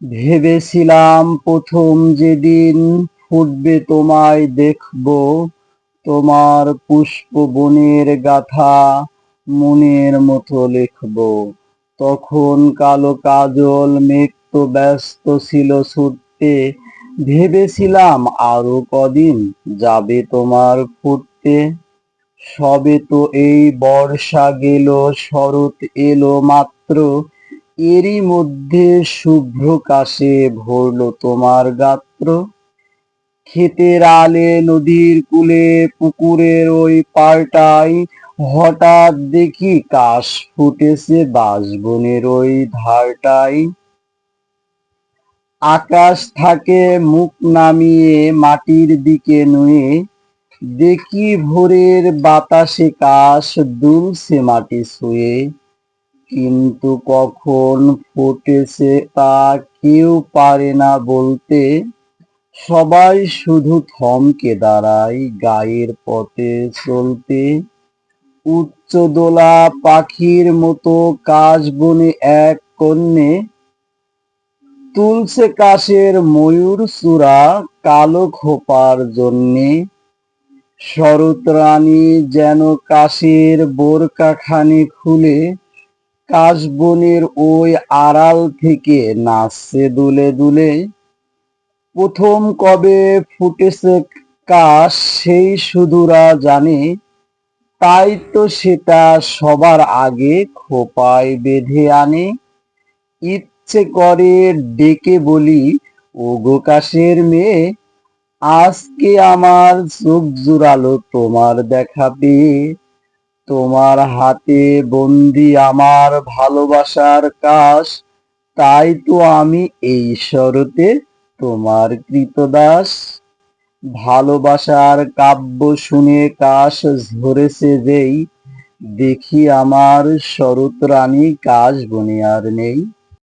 ভেবেছিলাম প্রথম যেদিন ফুটবে তোমায় দেখব, তোমার পুষ্প বনের গাথা মনের মতো লিখব। তখন কালো কাজল মেঘ তো ব্যস্ত ছিল ছুটতে। ভেবেছিলাম আরও কদিন যাবে তোমার ফুটতে। সবে তো এই বর্ষা গেল, শরৎ এলো মাত্র। এরই মধ্যে শুভ্র কাশে ভরলো তোমার গাত্র। ক্ষেতের আলে নদীর কূলে পুকুরের ওই পাড়টায় হঠাৎ দেখি কাশ ফুটেছে বাঁশবনের ওই ধারটাই। আকাশ থাকে মুখ নামিয়ে মাটির দিকে নুয়ে। দেখি ভোরের বাতাসে কাশ দুলছে মাটি ছুঁয়ে। কিন্তু কখন ফুটেছে তা কেউ পারে না বলতে। সবাই শুধু থমকে দাঁড়ায় গায়ের পথে চলতে। উচ্চদোলা পাখির মতো কাশ বনে এক কন্যে। তুলছে কাশের ময়ূর চূড়া কালো খোপার জন্যে। শরৎ রানী যেন কাশের বোরকাখানি খুলে কাশবনের ওই আড়াল থেকে নাচছে দুলে দুলে। প্রথম কবে ফুটেছে কাশ, সেই সুদূরা জানে। তাই তো সেটা সবার আগে খোপায় বেঁধে আনে। ইচ্ছে করে ডেকে বলি, ওগো কাশের মেয়ে, আজকে আমার চোখ জুড়ালো তোমার দেখা পেয়ে তোমার হাতে বন্দি আমার ভালোবাসার কাশ, তাই তো আমি এই শরতে তোমার কৃতদাস। ভালোবাসার কাব্য শুনে কাশ ধরেছে যেই, দেখি আমার শরৎ রানী কাশ বনে আর নেই।